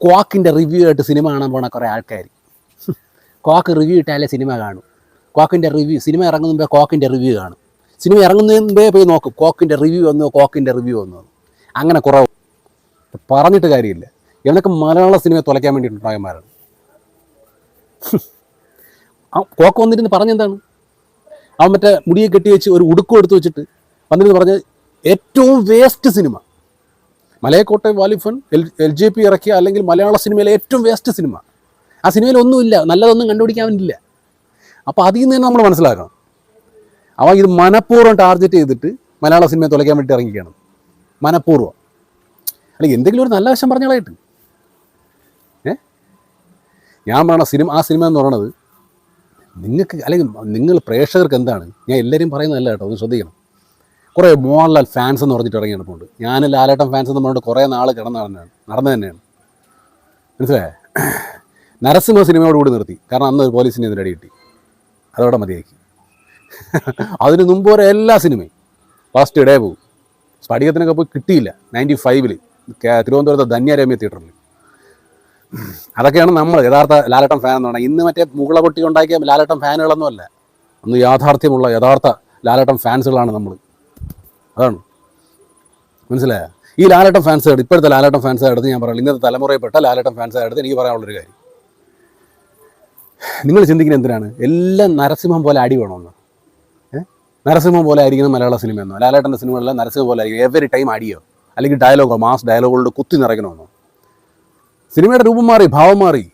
ക്വാക്കിന്റെ review ആയിട്ട് cinema കാണാൻ പോണ കുറേ ആൾക്കാർ ക്വാക്ക് റിവ്യൂ ഇട്ടാലേ സിനിമ കാണും. ക്വാക്കിന്റെ റിവ്യൂ സിനിമ ഇറങ്ങുന്ന മുമ്പേ ക്വാക്കിന്റെ റിവ്യൂ കാണും. സിനിമ ഇറങ്ങുന്നതിന് മുമ്പേ പോയി നോക്കും കോക്കിന്റെ റിവ്യൂ വന്നു കോക്കിന്റെ റിവ്യൂ വന്നു. അങ്ങനെ കുറവ്. പറഞ്ഞിട്ട് കാര്യമില്ല. ഇവനൊക്കെ മലയാള സിനിമ തുലയ്ക്കാൻ വേണ്ടിയിട്ടുണ്ടായമാരാണ് കോക്ക് വന്നിരുന്ന് പറഞ്ഞെന്താണ്? അവൻ മറ്റേ മുടിയെ കെട്ടി വെച്ച് ഒരു ഉടുക്കം എടുത്തു വെച്ചിട്ട് വന്നിരുന്ന് പറഞ്ഞ ഏറ്റവും waste cinema. Malaikottai Vaaliban L L J P ഇറക്കിയ അല്ലെങ്കിൽ മലയാള സിനിമയിലെ ഏറ്റവും വേസ്റ്റ് സിനിമ. ആ സിനിമയിൽ ഒന്നുമില്ല നല്ലതൊന്നും കണ്ടുപിടിക്കാനില്ല അപ്പോൾ അതിൽ നിന്ന് തന്നെ നമ്മൾ മനസ്സിലാക്കണം. അവ ഇത് മനഃപൂർവം ടാർഗറ്റ് ചെയ്തിട്ട് മലയാള സിനിമയെ തുലയ്ക്കാൻ വേണ്ടി ഇറങ്ങിക്കുകയാണ് മനഃപൂർവം. അല്ലെങ്കിൽ എന്തെങ്കിലും ഒരു നല്ല വശം പറഞ്ഞാളായിട്ട് ഏ? ഞാൻ പറയണ സിനിമ ആ സിനിമ എന്ന് പറയണത് നിങ്ങൾക്ക് അല്ലെങ്കിൽ നിങ്ങൾ പ്രേക്ഷകർക്ക് എന്താണ്? ഞാൻ എല്ലാവരും പറയുന്നതല്ല കേട്ടോ ഒന്ന് ശ്രദ്ധിക്കണം. കുറേ മോഹൻലാൽ ഫാൻസ് എന്ന് പറഞ്ഞിട്ട് ഇറങ്ങി നടപ്പുണ്ട്. ഞാൻ ലാലേട്ടൻ ഫാൻസ് എന്ന് പറഞ്ഞിട്ട് കുറേ നാൾ കിടന്ന് നടന്നതാണ് നടന്നു തന്നെയാണ്. മനസ്സിലായേ? നരസിംഹ സിനിമയോട് കൂടി നിർത്തി. കാരണം അന്ന് ഒരു പോലീസിനെ അടി കിട്ടി. അതോടെ മതിയാക്കി. അതിന് മുമ്പ് വരെ എല്ലാ സിനിമയും ഫാസ്റ്റ് ഇടേ പോകും. സ്ഫടികത്തിനൊക്കെ പോയി കിട്ടിയില്ല. നയന്റി ഫൈവിൽ തിരുവനന്തപുരത്തെ ധന്യരമ്യ തിയേറ്ററിൽ അതൊക്കെയാണ് നമ്മൾ യഥാർത്ഥ ലാലട്ടൻ ഫാൻ എന്ന് പറഞ്ഞാൽ ഇന്ന് മറ്റേ മുകള പൊട്ടി ഉണ്ടാക്കിയ ലാലട്ടൻ ഫാനുകളൊന്നുമല്ല അന്ന് യാഥാർത്ഥ്യമുള്ള യഥാർത്ഥ ലാലട്ടൻ ഫാൻസുകളാണ് നമ്മൾ അതാണ് മനസ്സിലായോ? ഈ ലാലട്ടൻ ഫാൻസ് ഇപ്പോഴത്തെ ലാലട്ടൻ ഫാൻസ് എടുത്ത് ഞാൻ പറയുള്ളൂ ഇന്നത്തെ തലമുറയിൽപ്പെട്ട ലാലട്ടൻ ഫാൻസ് എടുത്ത് എനിക്ക് പറയാനുള്ളൊരു കാര്യം. നിങ്ങൾ ചിന്തിക്കുന്നത് എന്തിനാണ്? എല്ലാം നരസിംഹം പോലെ അടി വേണമെന്ന്? നരസിംഹം പോലെ ആയിരിക്കുന്ന മലയാള സിനിമ എന്നോ ലാലേട്ടന്റെ സിനിമകളെല്ലാം നരസിംഹം പോലെ ആയിരിക്കും എവറി ടൈം അടിയോ അല്ലെങ്കിൽ ഡയലോഗോ മാസ് ഡയലോഗുകളുടെ കുത്തി നിറയ്ക്കണമെന്നോ. സിനിമയുടെ രൂപം മാറി ഭാവം മാറി.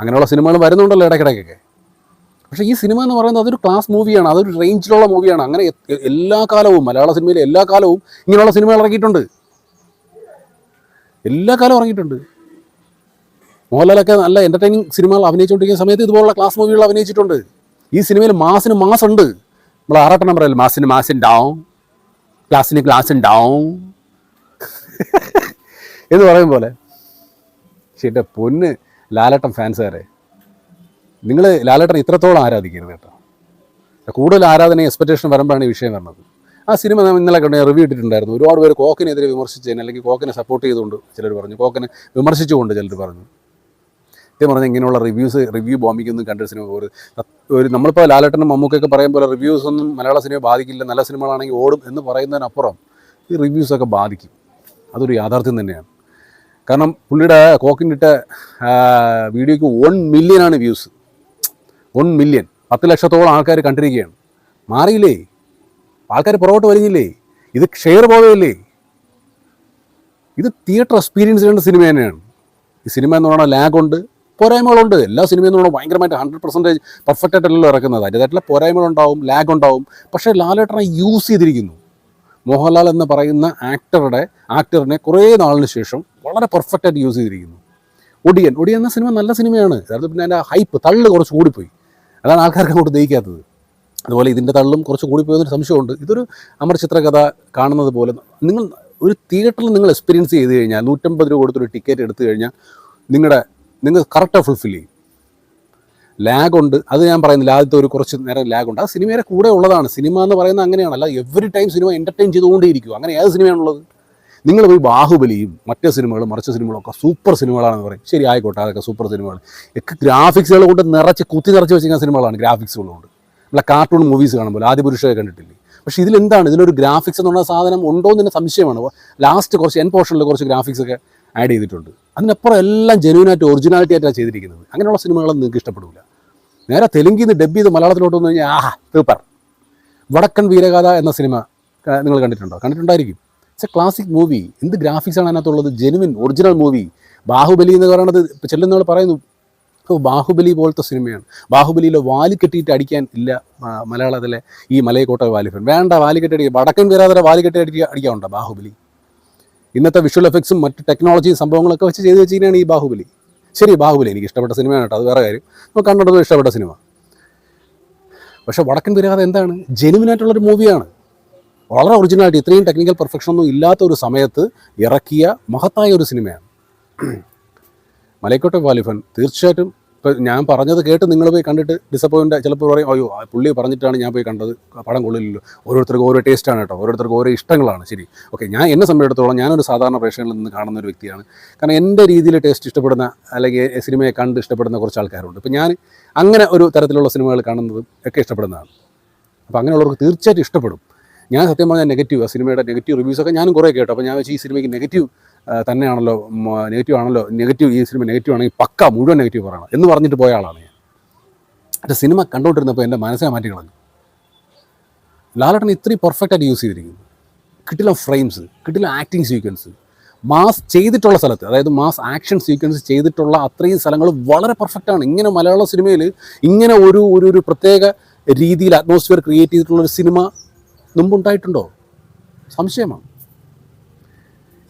അങ്ങനെയുള്ള സിനിമകൾ വരുന്നുണ്ടല്ലോ ഇടയ്ക്കിടയ്ക്കൊക്കെ. പക്ഷേ ഈ സിനിമ എന്ന് പറയുന്നത് അതൊരു ക്ലാസ് മൂവിയാണ് അതൊരു റേഞ്ചിലുള്ള മൂവിയാണ് അങ്ങനെ എല്ലാ കാലവും മലയാള സിനിമയിലെ എല്ലാ കാലവും ഇങ്ങനെയുള്ള സിനിമകൾ ഇറങ്ങിയിട്ടുണ്ട്. എല്ലാ കാലവും ഇറങ്ങിയിട്ടുണ്ട്. മോഹൻലാലൊക്കെ നല്ല എന്റർടൈനിങ് സിനിമകൾ അഭിനയിച്ചുകൊണ്ടിരിക്കുന്ന സമയത്ത് ഇതുപോലുള്ള ക്ലാസ് മൂവികൾ അഭിനയിച്ചിട്ടുണ്ട്. ഈ സിനിമയിൽ മാസിന് മാസ് ഉണ്ട് നമ്മൾ ആറാട്ടെണ്ണം പറയല്ലോ മാസിന് മാസിൻ ഡൗൺ ക്ലാസ്സിന് ക്ലാസ് ഡൗൺ എന്ന് പറയും പോലെ. എന്റെ പൊന്ന് ലാലട്ടം ഫാൻസുകാരെ നിങ്ങൾ ലാലേട്ടൻ ഇത്രത്തോളം ആരാധിക്കരുത് കേട്ടോ. കൂടുതൽ ആരാധന എക്സ്പെക്ടേഷൻ വരുമ്പോഴാണ് ഈ വിഷയം വരുന്നത്. ആ സിനിമ ഞാൻ ഇന്നലെ കണ്ട് റിവ്യൂ ഇട്ടിട്ടുണ്ടായിരുന്നു. ഒരുപാട് പേര് കോക്കിനെതിരെ വിമർശിച്ചതിന് അല്ലെങ്കിൽ കോക്കിനെ സപ്പോർട്ട് ചെയ്തുകൊണ്ട് ചിലർ പറഞ്ഞു. കോക്കിനെ വിമർശിച്ചുകൊണ്ട് ചിലർ പറഞ്ഞു. സത്യം പറഞ്ഞാൽ ഇങ്ങനെയുള്ള റിവ്യൂസ് റിവ്യൂ ബോംബിക്കൊന്നും കണ്ട സിനിമ ഒരു ഒരു നമ്മളിപ്പോൾ ലാലേട്ടനും മമ്മൂക്കൊക്കെ പറയും പോലെ റിവ്യൂസ് ഒന്നും മലയാള സിനിമ ബാധിക്കില്ല. നല്ല സിനിമകളാണെങ്കിൽ ഓടും എന്ന് പറയുന്നതിനപ്പുറം ഈ റിവ്യൂസൊക്കെ ബാധിക്കും. അതൊരു യാഥാർത്ഥ്യം തന്നെയാണ്. കാരണം പുള്ളിയുടെ കോക്കിനിട്ട വീഡിയോയ്ക്ക് വൺ മില്യനാണ് വ്യൂസ് വൺ മില്യൺ പത്ത് ലക്ഷത്തോളം ആൾക്കാർ കണ്ടിരിക്കുകയാണ്. മാറിയില്ലേ? ആൾക്കാർ പുറകോട്ട് വരുന്നില്ലേ ഇത് ഷെയർ പോവുകയില്ലേ ഇത് തിയേറ്റർ എക്സ്പീരിയൻസ് ചെയ്യേണ്ട സിനിമ തന്നെയാണ്. ഈ സിനിമ എന്ന് പറഞ്ഞാൽ ലാഗുണ്ട് പോരായ്മകളുണ്ട്. എല്ലാ സിനിമയും എന്ന് പറഞ്ഞാൽ ഭയങ്കരമായിട്ട് ഹൺഡ്രഡ് പെർസെന്റേജ് പെർഫെക്റ്റ് ആയിട്ടല്ലോ ഇറക്കുന്നത്. അതിന്റെതായിട്ടുള്ള പോരായ്മകളുണ്ടാവും ലാഗ് ഉണ്ടാവും. പക്ഷേ ലാലേട്ടനെ യൂസ് ചെയ്തിരിക്കുന്നു. മോഹൻലാൽ എന്ന് പറയുന്ന ആക്ടറുടെ ആക്ടറിനെ കുറേ നാളിന് ശേഷം വളരെ പെർഫെക്റ്റായിട്ട് യൂസ് ചെയ്തിരിക്കുന്നു. ഒടിയൻ. ഒടിയൻ എന്ന സിനിമ നല്ല സിനിമയാണ് അതായത് പിന്നെ അതിന്റെ ഹൈപ്പ് തള്ളു കുറച്ച് കൂടിപ്പോയി അതാണ് ആൾക്കാർക്ക് അങ്ങോട്ട് ദഹിക്കാത്തത് അതുപോലെ ഇതിന്റെ തള്ളും കുറച്ച് കൂടി കൂടിപ്പോയെന്നൊരു സംശയമുണ്ട്. ഇതൊരു അമർ ചിത്രകഥ കാണുന്നത് പോലെ നിങ്ങൾ ഒരു തിയേറ്ററിൽ നിങ്ങൾ എക്സ്പീരിയൻസ് ചെയ്ത് കഴിഞ്ഞാൽ നൂറ്റമ്പത് രൂപ കൊടുത്തൊരു ടിക്കറ്റ് എടുത്തു കഴിഞ്ഞാൽ നിങ്ങളുടെ നിങ്ങൾ കറക്റ്റായി ഫുൾഫിൽ ചെയ്യും. ലാഗ് ഉണ്ട്. അത് ഞാൻ പറയുന്നില്ല. ആദ്യത്തെ ഒരു കുറച്ച് നേരം ലാഗ് ഉണ്ട്. ആ സിനിമയുടെ കൂടെ ഉള്ളതാണ്. സിനിമ എന്ന് പറയുന്നത് അങ്ങനെയാണല്ല. എവറി ടൈം സിനിമ എന്റർടൈൻ ചെയ്തുകൊണ്ടേയിരിക്കും. അങ്ങനെ ഏത് സിനിമയാണുള്ളത് നിങ്ങൾ പോയി ബാഹുബലിയും മറ്റേ സിനിമകളും മറിച്ച സിനിമകളും ഒക്കെ സൂപ്പർ സിനിമകളാണെന്ന് പറയും. ശരി ആയിക്കോട്ടെ അതൊക്കെ സൂപ്പർ സിനിമകൾ ഒക്കെ ഗ്രാഫിക്സുകൾ കൊണ്ട് നിറച്ച് കുത്തി നിറച്ച് വെച്ചിരിക്കുന്ന സിനിമകളാണ് ഗ്രാഫിക്സുകൾ കൊണ്ട്. നമ്മളെ കാർട്ടൂൺ മൂവീസ് കാണുമ്പോൾ ആദ്യ പുരുഷയെ കണ്ടിട്ടില്ലേ? പക്ഷേ ഇതിലെന്താണ്? ഇതിലൊരു ഗ്രാഫിക്സ് എന്ന് പറഞ്ഞ സാധനം ഉണ്ടോ എന്ന് സംശയമാണ്. ലാസ്റ്റ് കുറച്ച് എൻ പോർഷനിൽ കുറച്ച് ഗ്രാഫിക്സ് ഒക്കെ ആഡ് ചെയ്തിട്ടുണ്ട്. അതിനപ്പുറം എല്ലാം ജെനുവിനായിട്ട് ഒറിജിനാലിറ്റി ആയിട്ടാണ് ചെയ്തിരിക്കുന്നത്. അങ്ങനെയുള്ള സിനിമകളൊന്നും നിങ്ങൾക്ക് ഇഷ്ടപ്പെടില്ല നേരെ തെലുങ്കിൽ നിന്ന് ഡബ് ചെയ്ത് മലയാളത്തിലോട്ട് വന്നു കഴിഞ്ഞാൽ ആഹ് സൂപ്പർ വടക്കൻ വീരഗാഥ എന്ന സിനിമ നിങ്ങൾ കണ്ടിട്ടുണ്ടോ? കണ്ടിട്ടുണ്ടായിരിക്കും. ഇറ്റ്സ് എ ക്ലാസിക് മൂവി എന്ത് ഗ്രാഫിക്സ് ആണ് അതിനകത്തുള്ളത്? ജെനുവിൻ ഒറിജിനൽ മൂവി ബാഹുബലി എന്ന് പറയുന്നത് ചെല്ലുന്നവൾ പറയുന്നു ഇപ്പോൾ ബാഹുബലി പോലത്തെ സിനിമയാണ്. ബാഹുബലിയിലെ വാലി കെട്ടിയിട്ട് അടിക്കാൻ ഇല്ല മലയാളത്തിലെ ഈ മലയക്കോട്ട വാലിഫൻ വേണ്ട വാലി കെട്ടി അടിക്കുക വടക്കൻ വീരാതര വാലി കെട്ടി അടിക്കുക അടിക്കാറുണ്ടോ ബാഹുബലി? ഇന്നത്തെ വിഷ്വൽ എഫക്ട്സും മറ്റ് ടെക്നോളജിയും സംഭവങ്ങളൊക്കെ വെച്ച് ചെയ്ത് വെച്ചിരിക്കുകയാണ് ഈ ബാഹുബലി. ശരി ബാഹുബലി എനിക്ക് ഇഷ്ടപ്പെട്ട സിനിമയാണ് കേട്ടോ. അത് വേറെ കാര്യം. നമുക്ക് കണ്ടിട്ടുള്ള ഇഷ്ടപ്പെട്ട സിനിമ. പക്ഷേ വടക്കൻ വീരാത എന്താണ്? ജെനുവിനായിട്ടുള്ളൊരു മൂവിയാണ് വളരെ ഒറിജിനാലിറ്റി ഇത്രയും ടെക്നിക്കൽ പെർഫെക്ഷൻ ഒന്നും ഇല്ലാത്ത ഒരു സമയത്ത് ഇറക്കിയ മഹത്തായ ഒരു സിനിമയാണ്. മലയക്കോട്ടെ വാലിഫൻ തീർച്ചയായിട്ടും ഇപ്പം ഞാൻ പറഞ്ഞത് കേട്ട് നിങ്ങൾ പോയി കണ്ടിട്ട് ഡിസപ്പോയിന്റ് ചിലപ്പോൾ പറയും അയ്യോ പുള്ളി പറഞ്ഞിട്ടാണ് ഞാൻ പോയി കണ്ടത്. പടം കൊള്ളില്ലല്ലോ. ഓരോരുത്തർക്കും ഓരോ ടേസ്റ്റാണ് കേട്ടോ. ഓരോരുത്തർക്കും ഓരോ ഇഷ്ടങ്ങളാണ്. ശരി. ഓക്കെ ഞാൻ എന്നെ സംബന്ധിച്ചിടത്തോളം ഞാനൊരു സാധാരണ പ്രേക്ഷകരിൽ നിന്ന് കാണുന്ന ഒരു വ്യക്തിയാണ്. കാരണം എന്റെ രീതിയിൽ ടേസ്റ്റ് ഇഷ്ടപ്പെടുന്ന അല്ലെങ്കിൽ സിനിമയെ കണ്ട് ഇഷ്ടപ്പെടുന്ന കുറച്ച് ആൾക്കാരുണ്ട്. ഇപ്പം ഞാൻ അങ്ങനെ ഒരു തരത്തിലുള്ള സിനിമകൾ കാണുന്നതും ഒക്കെ ഇഷ്ടപ്പെടുന്നതാണ്. അപ്പോൾ അങ്ങനെയുള്ളവർക്ക് തീർച്ചയായിട്ടും ഇഷ്ടപ്പെടും. ഞാൻ സത്യം പറഞ്ഞാൽ നെഗറ്റീവ് ആ. സിനിമയുടെ നെഗറ്റീവ് റിവ്യൂസൊക്കെ ഞാനും കുറേ കേട്ടോ. അപ്പോൾ ഞാൻ വെച്ചാൽ ഈ സിനിമയ്ക്ക് നെഗറ്റീവ് തന്നെയാണല്ലോ നെഗറ്റീവ് ആണല്ലോ. നെഗറ്റീവ് ഈ സിനിമ നെഗറ്റീവ് ആണെങ്കിൽ പക്ക മുഴുവൻ നെഗറ്റീവ് പറയണം എന്ന് പറഞ്ഞിട്ട് പോയ ആളാണ് ഞാൻ. എന്റെ സിനിമ കണ്ടുകൊണ്ടിരുന്നപ്പോൾ എന്റെ മനസ്സിനെ മാറ്റി കളഞ്ഞു. ലാലേട്ടൻ ഇത്രയും പെർഫെക്റ്റായിട്ട് യൂസ് ചെയ്തിരിക്കുന്നു. കിട്ടില്ല ഫ്രെയിംസ് കിട്ടില്ല ആക്ടിങ് സീക്വൻസ് മാസ് ചെയ്തിട്ടുള്ള സ്ഥലത്ത് അതായത് മാസ് ആക്ഷൻ സീക്വൻസ് ചെയ്തിട്ടുള്ള അത്രയും സ്ഥലങ്ങൾ വളരെ പെർഫെക്റ്റാണ് ഇങ്ങനെ മലയാള സിനിമയിൽ ഇങ്ങനെ ഒരു ഒരു ഒരു പ്രത്യേക രീതിയിൽ അറ്റ്മോസ്ഫിയർ ക്രിയേറ്റ് ചെയ്തിട്ടുള്ള ഒരു സിനിമ മുമ്പുണ്ടായിട്ടുണ്ടോ? സംശയമാണ്.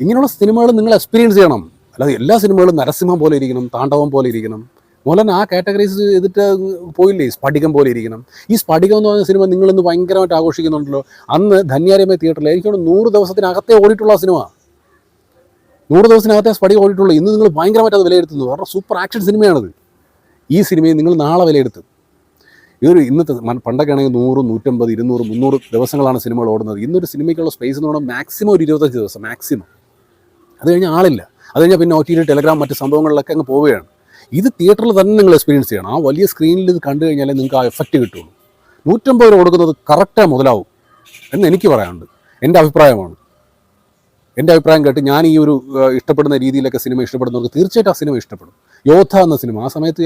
ഇങ്ങനെയുള്ള സിനിമകൾ നിങ്ങൾ എക്സ്പീരിയൻസ് ചെയ്യണം. അല്ലാതെ എല്ലാ സിനിമകളും നരസിംഹം പോലെ ഇരിക്കണം താണ്ഡവം പോലെ ഇരിക്കണം. മോലൻ ആ കാറ്റഗറൈസ് ചെയ്തിട്ട് പോയില്ലേ? സ്ഫടികം പോലെ ഇരിക്കണം. ഈ സ്ഫടികം എന്ന് പറയുന്ന സിനിമ നിങ്ങളിന്ന് ഭയങ്കരമായിട്ട് ആഘോഷിക്കുന്നുണ്ടല്ലോ. അന്ന് ധന്യാരമയ തിയേറ്ററിൽ എനിക്ക് തോന്നുന്നു നൂറ് ദിവസത്തിനകത്തേ ഓടിയിട്ടുള്ള സിനിമ. നൂറ് ദിവസത്തിനകത്തെ സ്ഫടികം ഓടിയിട്ടുള്ളൂ. ഇന്ന് നിങ്ങൾ ഭയങ്കരമായിട്ട് അത് വിലയിരുത്തുന്നു. കാരണം സൂപ്പർ ആക്ഷൻ സിനിമയാണത്. ഈ സിനിമയെ നിങ്ങൾ നാളെ വിലയിരുത്തും. ഇതൊരു ഇന്നത്തെ പണ്ടൊക്കെ ആണെങ്കിൽ നൂറ് നൂറ്റമ്പത് ഇരുന്നൂറ് മുന്നൂറ് ദിവസങ്ങളാണ് സിനിമകൾ ഓടുന്നത്. ഇന്നൊരു സിനിമയ്ക്കുള്ള സ്പേസ് എന്ന് പറഞ്ഞാൽ മാക്സിമം ഒരു ഇരുപത്തഞ്ച് ദിവസം മാക്സിമം അത് കഴിഞ്ഞാൽ ആളില്ല. അത് കഴിഞ്ഞാൽ പിന്നെ ഒ ടി ടെലഗ്രാം മറ്റ് സംഭവങ്ങളിലൊക്കെ അങ്ങ് പോവുകയാണ്. ഇത് തിയേറ്ററിൽ തന്നെ നിങ്ങൾ എക്സ്പീരിയൻസ് ചെയ്യണം. ആ വലിയ സ്ക്രീനിൽ ഇത് കണ്ടു കഴിഞ്ഞാൽ നിങ്ങൾക്ക് ആ എഫക്റ്റ് കിട്ടുള്ളൂ. നൂറ്റമ്പത് രൂപ കൊടുക്കുന്നത് കറക്റ്റായി മുതലാവും എന്ന് എനിക്ക് പറയാനുണ്ട്. എന്റെ അഭിപ്രായമാണ്. എന്റെ അഭിപ്രായം കേട്ട് ഞാൻ ഈ ഒരു ഇഷ്ടപ്പെടുന്ന രീതിയിലൊക്കെ സിനിമ ഇഷ്ടപ്പെടുന്നവർക്ക് തീർച്ചയായിട്ടും ആ സിനിമ ഇഷ്ടപ്പെടും. യോദ്ധ എന്ന സിനിമ. ആ സമയത്ത്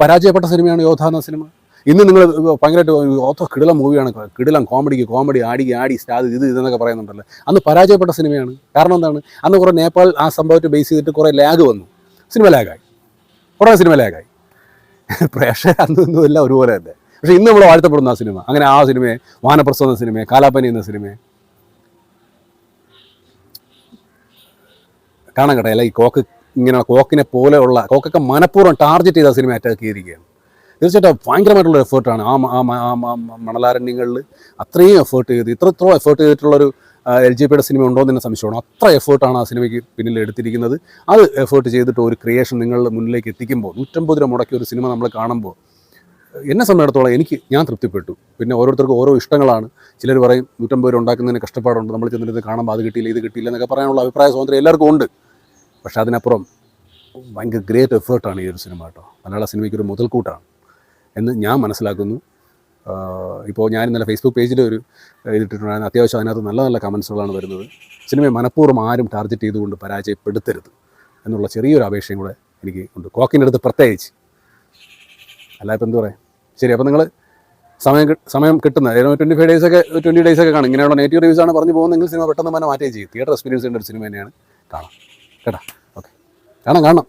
പരാജയപ്പെട്ട സിനിമയാണ് യോദ്ധ എന്ന സിനിമ. ഇന്ന് നിങ്ങൾ ഭയങ്കരമായിട്ട് ഓത്തോ കിടിലം മൂവിയാണ്. കിടിലം കോമഡിക്ക് കോമഡി ആടി ആടി സ്റ്റാദ് ഇത് ഇതെന്നൊക്കെ പറയുന്നുണ്ടല്ലോ. അന്ന് പരാജയപ്പെട്ട സിനിമയാണ്. കാരണം എന്താണ്? അന്ന് കുറേ നേപ്പാൾ ആ സംഭവത്തെ ബേസ് ചെയ്തിട്ട് കുറേ ലാഗ് വന്നു. സിനിമ ലാഗായി കുറേ സിനിമ ലാഗായി പ്രേക്ഷകർ അന്നും ഇന്നും എല്ലാം ഒരുപോലെ തന്നെ. പക്ഷേ ഇന്ന് നമ്മൾ വാഴ്ത്തപ്പെടുന്ന ആ സിനിമ അങ്ങനെ ആ സിനിമയെ വാനപ്രസം എന്ന സിനിമയെ കാലാപ്പനി എന്ന സിനിമയെ. കാണാൻ കേട്ടോ അല്ല ഈ കോക്ക് ഇങ്ങനെ കോക്കിനെ പോലെയുള്ള കോക്കൊക്കെ മനഃപൂർവം ടാർഗറ്റ് ചെയ്ത സിനിമ അറ്റാക്ക് ചെയ്തിരിക്കുകയാണ്. തീർച്ചയായിട്ടും ഭയങ്കരമായിട്ടുള്ള എഫേർട്ടാണ് ആ മണലാരണ്യങ്ങളിൽ അത്രയും എഫേർട്ട് ചെയ്ത് ഇത്രത്തോളം എഫേർട്ട് ചെയ്തിട്ടുള്ളൊരു എൽ ജി പിയുടെ സിനിമ ഉണ്ടോ എന്ന് തന്നെ സംശയമാണ്. അത്ര എഫേർട്ടാണ് ആ സിനിമയ്ക്ക് പിന്നിൽ എടുത്തിരിക്കുന്നത്. അത് എഫേർട്ട് ചെയ്തിട്ട് ഒരു ക്രിയേഷൻ നിങ്ങളുടെ മുന്നിലേക്ക് എത്തിക്കുമ്പോൾ നൂറ്റമ്പത് രൂപ മുടക്കിയ ഒരു സിനിമ നമ്മൾ കാണുമ്പോൾ എന്നെ സംബന്ധിച്ചിടത്തോളം എനിക്ക് ഞാൻ തൃപ്തിപ്പെട്ടു. പിന്നെ ഓരോരുത്തർക്കും ഓരോ ഇഷ്ടങ്ങളാണ്. ചിലർ പറയും നൂറ്റമ്പത് രൂപ ഉണ്ടാക്കുന്നതിന് കഷ്ടപ്പാടുണ്ട്. നമ്മൾ ചെന്നിട്ട് കാണുമ്പോൾ അത് കിട്ടിയില്ല ഇത് കിട്ടിയില്ല എന്നൊക്കെ പറയാനുള്ള അഭിപ്രായ സ്വാതന്ത്ര്യം എല്ലാവർക്കും ഉണ്ട്. പക്ഷേ അതിനപ്പുറം ഭയങ്കര ഗ്രേറ്റ് എഫേർട്ടാണ് ഈ ഒരു സിനിമ കേട്ടോ. മലയാള സിനിമയ്ക്ക് ഒരു മുതൽക്കൂട്ടാണ്. എന്ന് ഞാൻ മനസ്സിലാക്കുന്നു. ഇപ്പോൾ ഞാൻ ഇന്നലെ ഫേസ്ബുക്ക് പേജിൽ ഒരു ഇതിട്ടിട്ടുണ്ടായിരുന്നു. അത്യാവശ്യം അതിനകത്ത് നല്ല നല്ല കമൻസുകളാണ് വരുന്നത്. സിനിമയെ മനഃപൂർവം ആരും ടാർഗറ്റ് ചെയ്തുകൊണ്ട് പരാജയപ്പെടുത്തരുത് എന്നുള്ള ചെറിയൊരു അപേക്ഷയും കൂടെ എനിക്ക് ഉണ്ട്. കോക്കിന്റെ അടുത്ത് പ്രത്യേകിച്ച്. അല്ല ഇപ്പം എന്താ പറയുക ശരി അപ്പോൾ നിങ്ങൾ സമയം സമയം കിട്ടുന്ന ട്വന്റി ഫൈവ് ഡേയ്സൊക്കെ ട്വന്റി ഡേയ്സ് ഒക്കെ കാണും. ഇങ്ങനെയുള്ള നെഗറ്റീവ് റിവ്യൂസ് ആണ് പറഞ്ഞു പോകുന്നെങ്കിൽ സിനിമ പെട്ടെന്ന് തന്നെ മാറ്റുകയും ചെയ്യും. തിയേറ്റർ എക്സ്പീരിയൻസ് ചെയ്യേണ്ട ഒരു സിനിമ തന്നെയാണ് കാണാം. കേട്ടാ? ഓക്കെ കാണാം കാണാം.